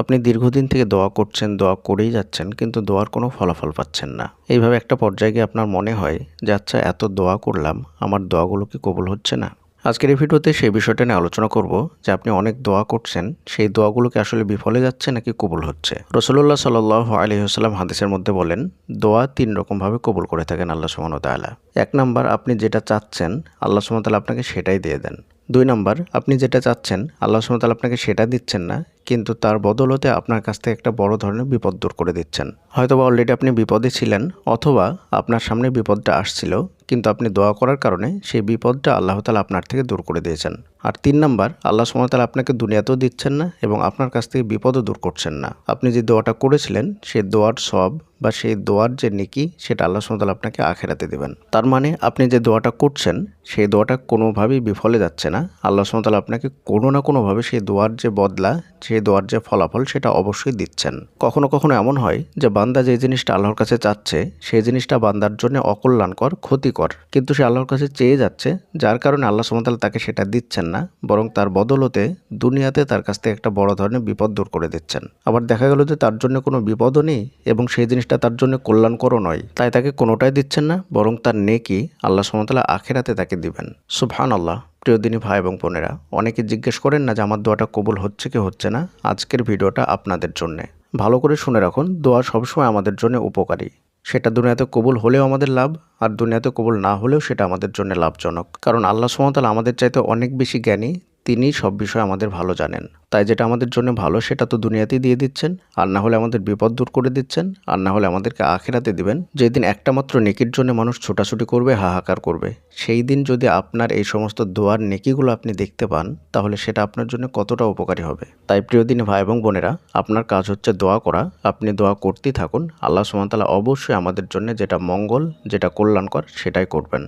আপনি দীর্ঘদিন থেকে দোয়া করছেন, দোয়া করেই যাচ্ছেন, কিন্তু দোয়ার কোনো ফলাফল পাচ্ছেন না। এইভাবে একটা পর্যায়ে গিয়ে আপনার মনে হয় যে আচ্ছা এত দোয়া করলাম, আমার দোয়াগুলো কি কবুল হচ্ছে না? আজকের এই ভিডিওতে সেই বিষয়টা নিয়ে আলোচনা করব যে, আপনি অনেক দোয়া করছেন, সেই দোয়াগুলোকে আসলে বিফলে যাচ্ছে নাকি কবুল হচ্ছে? রসুল্লাহ সাল আলহিহাস্লাম হাদিসের মধ্যে বলেন, দোয়া তিন রকমভাবে কবুল করে থাকেন আল্লাহ সুমনতালা এক নাম্বার, আপনি যেটা চাচ্ছেন, আল্লাহ সুমতালা আপনাকে সেটাই দিয়ে দেন। দুই নম্বর, আপনি যেটা চাচ্ছেন, আল্লাহ সুমতাল আপনাকে সেটা দিচ্ছেন না কিন্তু তার বদলতে আপনার কাছ থেকে একটা বড় ধরনের বিপদ দূর করে দিচ্ছেন। হয়তোবা অলরেডি আপনি বিপদে ছিলেন, অথবা আপনার সামনে বিপদটা আসছিল, কিন্তু আপনি দোয়া করার কারণে সেই বিপদটা আল্লাহ তালা আপনার থেকে দূর করে দিয়েছেন। আর তিন নাম্বার, আল্লাহ সুমতাল আপনাকে দুনিয়াতেও দিচ্ছেন না এবং আপনার কাছ থেকে বিপদও দূর করছেন না। আপনি যে দোয়াটা করেছিলেন সেই দোয়ার সব বা সেই দোয়ার যে নেকি, সেটা আল্লাহ সুমতাল আপনাকে আখেরাতে দেবেন। তার মানে আপনি যে দোয়াটা করছেন, সেই দোয়াটা কোনোভাবেই বিফলে যাচ্ছে না। আল্লাহ সুমতাল আপনাকে কোনো না কোনোভাবে সেই দোয়ার যে বদলা, সেই দোয়ার যে ফলাফল সেটা অবশ্যই দিচ্ছেন। কখনো কখনো এমন হয় যে বান্দা যে জিনিসটা আল্লাহর কাছে চাচ্ছে সেই জিনিসটা বান্দার জন্য অকল্যাণকর, ক্ষতিকর। কিন্তু সে আল্লাহর কাছে চেয়ে যাচ্ছে, যার কারণে আল্লাহ সুমতাল তাকে সেটা দিচ্ছেন না, বরং তার বদলতে দুনিয়াতে তার কাছ থেকে একটা বড় ধরনের বিপদ দূর করে দিচ্ছেন। আবার দেখা গেল যে তার জন্য কোনো বিপদও নেই এবং সেই জিনিসটা তার জন্য কল্যাণকরও নয়। তাই তাকে কোনোটাই দিচ্ছেন না, বরং তার নেকি আল্লাহ সুমতাল্লাহ আখেরাতে তাকে দিবেন। সুবহান আল্লাহ প্রিয় দিনী ভাই এবং বোনেরা, অনেকে জিজ্ঞেস করেন না যে আমার দোয়াটা কবুল হচ্ছে কি হচ্ছে না? আজকের ভিডিওটা আপনাদের জন্যে। ভালো করে শুনে রাখুন, দোয়া সবসময় আমাদের জন্য উপকারী। সেটা দুনিয়াতে কবুল হলেও আমাদের লাভ, আর দুনিয়াতে কবুল না হলেও সেটা আমাদের জন্য লাভজনক। কারণ আল্লাহ সুমতাল আমাদের চাইতে অনেক বেশি জ্ঞানী তিনি সব বিষয় আমাদের ভালো জানেন। তাই যেটা আমাদের জন্য ভালো সেটা তো দুনিয়াতেই দিয়ে দিচ্ছেন, আর না হলে আমাদের বিপদ দূর করে দিচ্ছেন, আর না হলে আমাদেরকে আখেরাতে দিবেন। যেদিন একটা মাত্র নেকির জন্য মানুষ ছোটাছুটি করবে, হাহাকার করবে, সেই দিন যদি আপনার এই সমস্ত দোয়ার নেকিগুলো আপনি দেখতে পান, তাহলে সেটা আপনার জন্য কতটা উপকারী হবে। তাই প্রিয় দিনী ভাই এবং বোনেরা, আপনার কাজ হচ্ছে দোয়া করা, আপনি দোয়া করতেই থাকুন। আল্লাহ সুমতাল্লাহ অবশ্যই আমাদের জন্য যেটা মঙ্গল, যেটা কল্যাণকর, সেটাই করবেন।